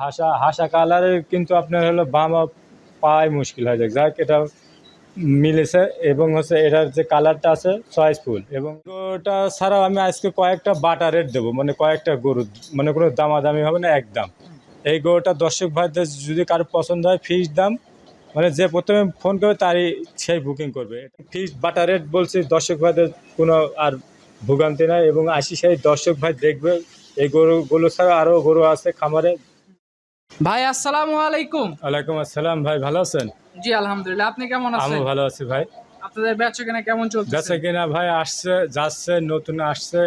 হাসা হাসা কালারের কিন্তু আপনার হলো বামা পাওয়াই মুশকিল হয়ে যায়। যাক, এটা মিলেছে এবং হচ্ছে এটার যে কালারটা আছে চয়েসফুল এবং ওটা ছাড়াও আমি আজকে কয়েকটা বাটা রেট দেবো মানে কয়েকটা গরু মানে কোনো দামাদামি হবে না, একদম। এই গরুটা দর্শক ভাইদের যদি কারও পছন্দ হয় ফিক্সড দাম মানে যে প্রথমে ফোন করবে তারই সেই বুকিং করবে। ফিক্সড বাটা রেট বলছি, দর্শক ভাইদের কোনো আর ভোগান্তি নাই এবং আশি সেই দর্শক ভাই দেখবে, এই গরুগুলো ছাড়া আরও গরু আছে খামারে ভাই আসসালামু আলাইকুম। ওয়ালাইকুম আসসালাম ভাই ভালো আছেন? জি আলহামদুলিল্লাহ। আপনি কেমন আছেন? আমিও ভালো আছি ভাই। আপনাদের বেচা কেনা কেমন চলছে বেচা কিনা ভাই আসছে যাচ্ছে নতুন আসছে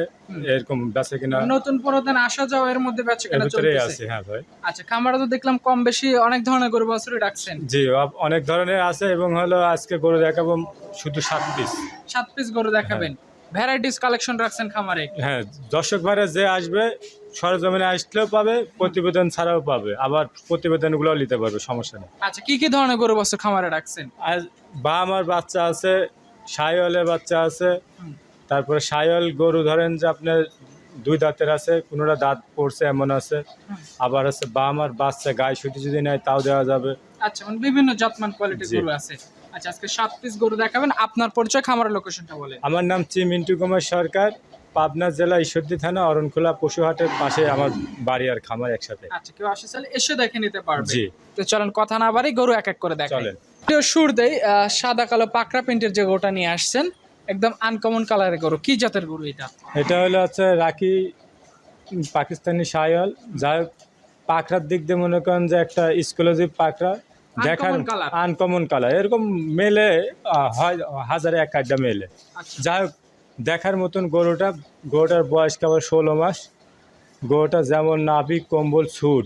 এরকম বেচা কিনা নতুন পুরাতন আসা যাওয়া এর মধ্যে বেচা কেনা চলতেছে? আছে হ্যাঁ ভাই। আচ্ছা খামারে তো দেখলাম কম বেশি অনেক ধরনের গরু বাছুরই রাখছেন। জি অনেক ধরনের আছে এবং হলো আজকে গরু দেখাবো শুধু সাত পিস। সাত পিস গরু দেখাবেন। ভ্যারাইটিস কালেকশন রাখছেন খামারে হ্যাঁ দর্শক ভাইরা যে আসবে সরজমিনে আসলেও পাবে প্রতিবেদন ছাড়াও পাবে। আবার প্রতিবেদনগুলোও নিতে পারবে সমস্যা নেই। আচ্ছা কি কি ধরনের গরু বাছুর খামারে রাখছেন? আর বা আমার বাচ্চা আছে সায়লের বাচ্চা আছে তারপরে সায়ল গরু ধরেন যে আপনার দুই দাঁতের আছে কোনোটা দাঁত পড়ছে এমন আছে আবার আছে বা আমার বাচ্চা গায়ে সুতি যদি নেয় তাও দেওয়া যাবে। আচ্ছা মানে বিভিন্ন জাতমান কোয়ালিটির গরু আছে। আচ্ছা আজকে সাত পিস গরু দেখাবেন। আপনার পরিচয় খামারের লোকেশনটা বলেন। আমার নাম চি মিন্টু কুমার সরকার পাবনা জেলা ঈশ্বরদী থানা অরণখোলা পশুহাটের পাশে আমার বাড়ি আর খামার একসাথে। আচ্ছা কেউ আসে চাইলে এসে দেখে নিতে পারবে। জি। তো চলেন কথা না বাড়ি গরু এক এক করে দেখাই। চলেন। সুর দেই সাদা কালো পাকড়া প্রিন্টের যে গরুটা নিয়ে আসছেন একদম আনকমন কালারের গরু। কি জাতের গরু এটা? এটা হলো হচ্ছে রাখি পাকিস্তানি সায়ল যা হোক, পাখরার দিক দিয়ে মনে করেন যে একটা এক্সক্লুসিভ পাখরা দেখার আনকমন কালার এরকম মেলে হাজারে এক আড্ডা মেলে। আচ্ছা। যাই হোক দেখার মতন গরুটা গরুটার বয়স কেবল ষোলো মাস। গরুটা যেমন নাভি কম্বল ছুট।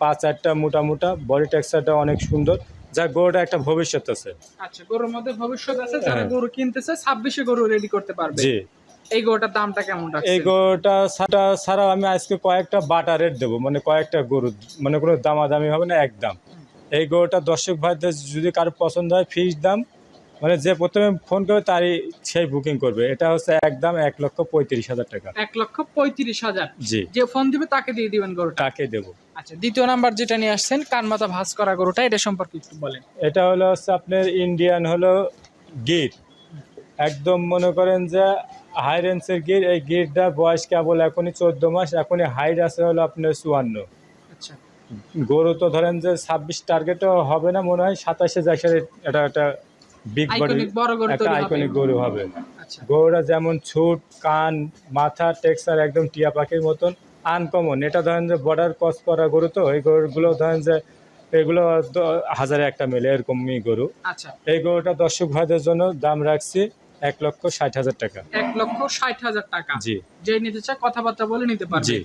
পাঁচ আটটা মোটা মোটা বডি টেক্সচারটা অনেক সুন্দর। যা গরুটা একটা ভবিষ্যৎ আছে। আচ্ছা গরুর মধ্যে ভবিষ্যৎ আছে। যারা হ্যাঁ। গরু কিনতেছে ছাব্বিশে গরু রেডি করতে পারবে। জি। এই গরুটার দামটা কেমন এই গরুটা ছাড়া ছাড়াও আমি আজকে কয়েকটা বাটা রেট দেবো। মানে কয়েকটা গরু মানে কোনো দামাদামি হবে না একদম এই গরুটা দর্শক ভাইদের যদি কারও পছন্দ হয় ফিক্সড দাম মানে যে প্রথমে ফোন করবে তারই সেই বুকিং করবে। এটা হচ্ছে একদম এক লক্ষ পঁয়ত্রিশ হাজার টাকা। এক লক্ষ পঁয়ত্রিশ হাজার। জি। যে ফোন দিবে তাকে দিয়ে দিবেন গরুটা। তাকে দেবো। আচ্ছা দ্বিতীয় নাম্বার যেটা নিয়ে আসছেন কানমাতা ভাঁজ করা গরুটা এটা সম্পর্কে একটু বলেন। এটা হলো হচ্ছে আপনার ইন্ডিয়ান হলো গির। একদম মনে করেন যে হাই রেঞ্জের গির। এই গিরটা বয়স কেবল এখনই চোদ্দ মাস এখনই হাইট আছে হলো আপনার চুয়ান্ন। আচ্ছা। গরু তো ধরেন যে ছাব্বিশ টার্গেটও হবে না মনে হয় সাতাশে যাচ্ছে এটা একটা বিগ বডি একটা আইকনিক গরু হবে। আচ্ছা। গরুটা যেমন ছুট কান মাথা টেক্সচার একদম টিয়া পাখির মতন আনকমন এটা ধরেন যে বর্ডার ক্রস করা গরু তো এই গরুগুলো ধরেন যে এগুলো হাজারে একটা মেলে এরকমই গরু। আচ্ছা। এই গরুটা দর্শক ভাইদের জন্য দাম রাখছি এক লক্ষ ষাট হাজার টাকা। এক লক্ষ ষাট হাজার টাকা। জি। যে নিতে চায় কথাবার্তা বলে নিতে পারবে। জি।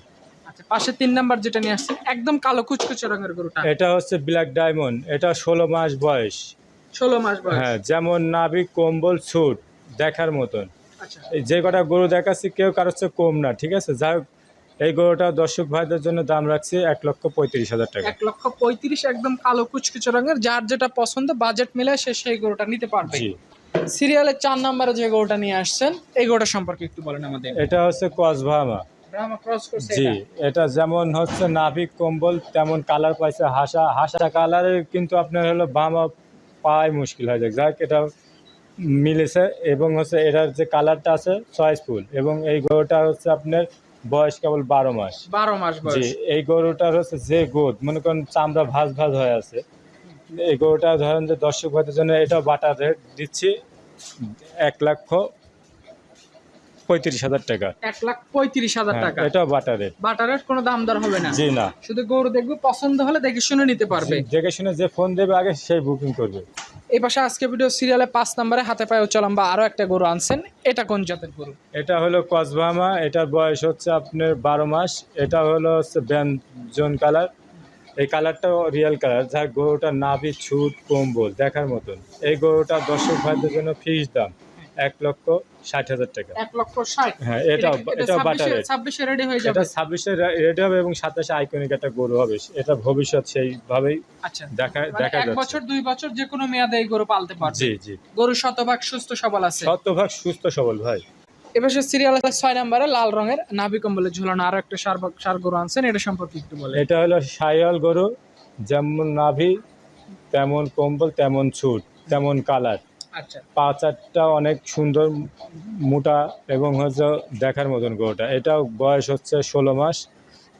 আচ্ছা পাশে তিন নাম্বার যেটা নিয়ে আসছে একদম কালো কুচকুচে রঙের গরুটা। এটা হচ্ছে ব্ল্যাক ডায়মন্ড এটা ষোলো মাস বয়স। ষোলো মাস বয়স। হ্যাঁ যেমন নাভি কম্বল ছুট দেখার মতন। আচ্ছা। যে কটা গরু দেখাচ্ছি কেউ কারোর চেয়ে কম না ঠিক আছে? যাই হোক এই গরুটা দর্শক ভাইদের জন্য দাম রাখছি এক লক্ষ পঁয়ত্রিশ হাজার টাকা। এক লক্ষ পঁয়ত্রিশ একদম কালো কুচকুচে রঙের যার যেটা পছন্দ বাজেট মিলে সে সেই গরুটা নিতে পারবে। সিরিয়ালের চার নাম্বারে যে গরুটা নিয়ে আসছেন এই গরুটা সম্পর্কে একটু বলেন আমাদের। এটা হচ্ছে কসভামা জি এটা। যেমন হচ্ছে নাভিক কম্বল তেমন কালার পাইছে হাসা। হাসা কালারের কিন্তু আপনার হলো বামা পাওয়াই মুশকিল হয়ে যায়। যাক এটা মিলেছে এবং হচ্ছে এটার যে কালারটা আছে চয়েসফুল এবং এই গরুটা হচ্ছে আপনার বয়স কেবল বারো মাস। বারো মাস জি এই গরুটার হচ্ছে যে গোদ মনে করেন চামড়া ভাজ ভাজ হয়ে আছে। এই গরুটা ধরেন যে দর্শক ভাইদের জন্য এটা বাটার রেট দিচ্ছি এক লক্ষ পঁয়ত্রিশ হাজার টাকা। এক লাখ পঁয়ত্রিশ হাজার হ্যাঁ, টাকা। এটাও বাটার রেট বাটারের কোনো দাম দর হবে না। জি না। শুধু গরু দেখবে পছন্দ হলে দেখে শুনে নিতে পারবে। দেখে শুনে যে ফোন দেবে আগে সেই বুকিং করবে। এই পাশে আজকে ভিডিও সিরিয়ালে পাঁচ নম্বরে হাতে পায়ে চলাম বা আরও একটা গরু আনছেন। এটা কোন জাতের গরু? এটা হলো কসবামা এটার বয়স হচ্ছে আপনার বারো মাস। এটা হলো হচ্ছে ব্যঞ্জন কালার এই কালারটাও রিয়েল কালার যা গরুটা নাভি ছুট কম্বল দেখার মতন। এই গরুটা দর্শক ভাইদের জন্য ফিস দাম। এক লক্ষ ষাট হাজার টাকা। এক লক্ষ ষাট? হ্যাঁ এটাও বাটার রেট। ছাব্বিশে রেডি হয়ে যাবে? এটা ছাব্বিশে রেডি হবে এবং সাতাশে আইকনিক একটা গরু হবে। এটা ভবিষ্যৎ সেইভাবেই আচ্ছা। দেখা মানে দেখা এক বছর দুই বছর যে কোনো মেয়াদে এই গরু পালতে পারবে। জি জি। গরু শতভাগ সুস্থ সবল আছে। শতভাগ সুস্থ সবল ভাই। এবার সিরিয়াল ছয় নম্বরে লাল রঙের নাভি কম্বলে ঝুলানো। আরও একটা সার সার গরু আনছেন এটা সম্পর্কে একটু বলে এটা হলো সাইয়াল গরু। যেমন নাভি তেমন কম্বল তেমন ছুট তেমন কালার। পা চারটা অনেক সুন্দর মোটা এবং হচ্ছে দেখার মতন গরুটা এটাও বয়স হচ্ছে ষোলো মাস।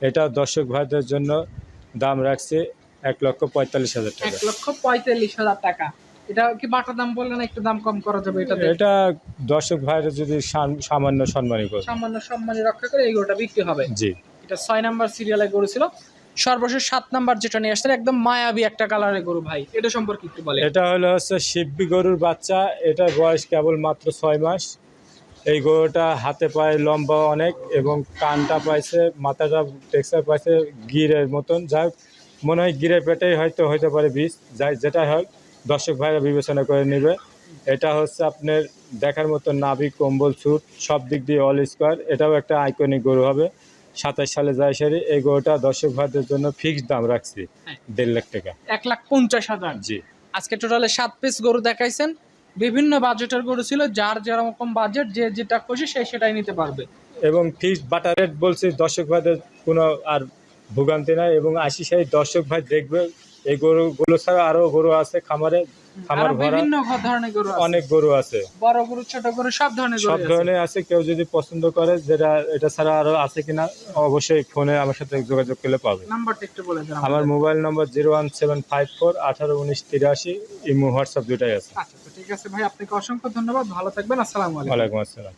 এটা দর্শক ভাইদের জন্য দাম রাখছে এক লক্ষ পঁয়তাল্লিশ হাজার টাকা। এক লক্ষ পঁয়তাল্লিশ হাজার টাকা। এটা কি বাটা দাম বললেন? একটু দাম কম করা যাবে এটা এটা দর্শক ভাইরা যদি সাম- সামান্য সম্মানী করে সামান্য সম্মানে রক্ষা করে এই গরুটা বিক্রি হবে। জি। এটা ছয় নাম্বার সিরিয়ালে গরু ছিল সর্বশেষ সাত নাম্বার যেটা নিয়ে আসছেন, একদম মায়াবী একটা কালারের গরু ভাই। এটা সম্পর্কে একটু বলে এটা হলো হচ্ছে শিববি গরুর বাচ্চা। এটার বয়স কেবল মাত্র ছয় মাস। এই গরুটা হাতে পায়ে লম্বা অনেক এবং কানটা পাইছে, মাথাটা টেক্সচার পাইছে গিরের মতন। যাই মনে হয় গিরের পেটেই হয়তো হইতে পারে বীজ। যাই যেটা হয় দর্শক ভাইরা বিবেচনা করে নেবে। এটা হচ্ছে আপনার দেখার মতো নাভি, কম্বল ছুট সব দিক দিয়ে অল স্কোয়ার এটাও একটা আইকনিক গরু হবে। সাতাশ সালে যায় সারি এই গরুটা দর্শক ভাইদের জন্য ফিক্সড দাম রাখছি হ্যাঁ। দেড় লাখ টাকা। এক লাখ পঞ্চাশ হাজার। জি। আজকে টোটালে সাত পিস গরু দেখাইছেন। বিভিন্ন বাজেটের গরু ছিল যার যেরকম বাজেট যে যেটা খুশি সে সেটাই নিতে পারবে। এবং ফিক্সড বাটার রেট বলছি দর্শক ভাইদের কোনো আর ভোগান্তি নাই এবং আশি সেই দর্শক ভাই দেখবে এই গরুগুলো ছাড়া আরও গরু আছে খামারে ভরা বিভিন্ন ধরনের গরু আছে। অনেক গরু আছে। বড় গরু ছোট গরু সব ধরনের গরু সব ধরনের আছে কেউ যদি পছন্দ করে যেটা এটা ছাড়া আরও আছে কিনা অবশ্যই ফোনে আমার সাথে যোগাযোগ করলে পাবে। নাম্বারটা একটু বলে দেন আমার mobile number zero one seven five four আঠারো উনিশ তিরাশি ইমো হোয়াটসঅ্যাপ দুটাই আছে। আচ্ছা ঠিক আছে ভাই আপনাকে অসংখ্য ধন্যবাদ ভালো থাকবেন আসসালামু আলাইকুম। ওয়ালাইকুম আসসালাম।